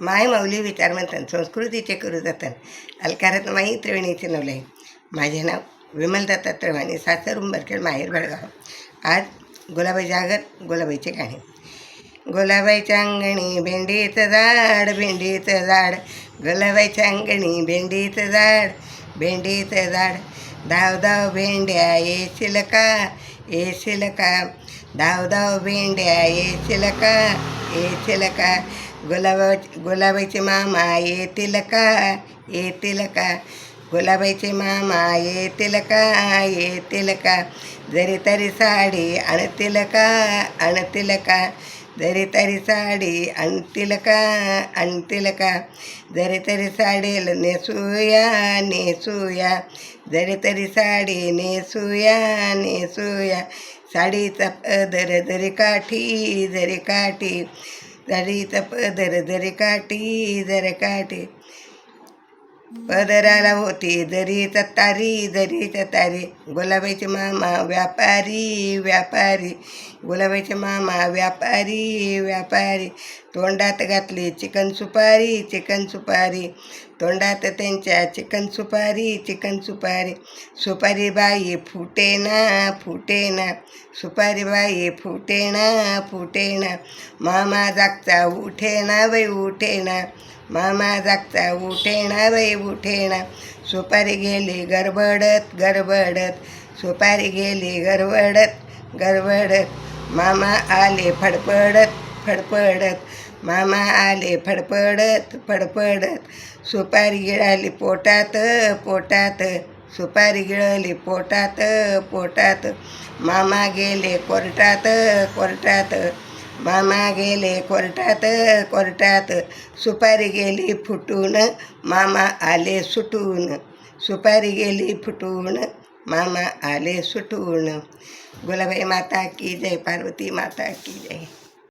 माय माऊली विचार म्हणतात संस्कृतीचे करू जातात. अलकारात माई त्रिवेणीचे नवले. माझे नाव विमल दत्ता त्रिवाणी सासर उंबरखेड माहेर भडगाव. आज गुलाबाई जागर गुलाबाईचे गाणे. गुलाबाईच्या अंगणी भेंडीचं झाड भेंडीचं झाड. गुलाबाईच्या अंगणी भेंडीचं झाड भेंडीचं झाड. धाव धाव भेंड्या येशील का येशील का धाव धाव भेंड्या येशील का येशील का गुलाबा गुलाबाचे मामा येतील का येतील का गुलाबाईचे मामा येतील का येतील का जरी तरी साडी आणतील का आणतील का जरी तरी साडी आणतील का आणतील का जरी तरी साडील नेसूया नेसूया जरी तरी साडी नेसूया नेसूया साडीचा पदर दर काठी दर काठी. साडीचा पदर दर काठी दर काठी. पदराला होती जरी तत्तारी जरी तत्तारी गुलाबाईचे मामा व्यापारी व्यापारी गुलाबाचे मामा व्यापारी व्यापारी तोंडात घातली चिकन सुपारी चिकन सुपारी तोंडात त्यांच्या चिकन सुपारी चिकन सुपारी सुपारी बाई फुटेना फुटेना सुपारी बाई फुटेना फुटेना मामा जागचा उठेना बाई उठेना मामा जागचा उठेणा रे उठेना. सुपारी गेली गरबडत गरबडत. सुपारी गेली गरबडत गरबडत. मामा आले फडफडत फडफडत. मामा आले फडफडत फडफडत. सुपारी गिळाली पोटात पोटात. सुपारी गिळली पोटात पोटात. मामा गेले कोर्टात कोर्टात. मामा गेले कोर्टात कोर्टात सुपारी गेली फुटून मामा आले सुटून. सुपारी गेली फुटून मामा आले सुटून. गुलाबाई माता की जय पार्वती माता की जय.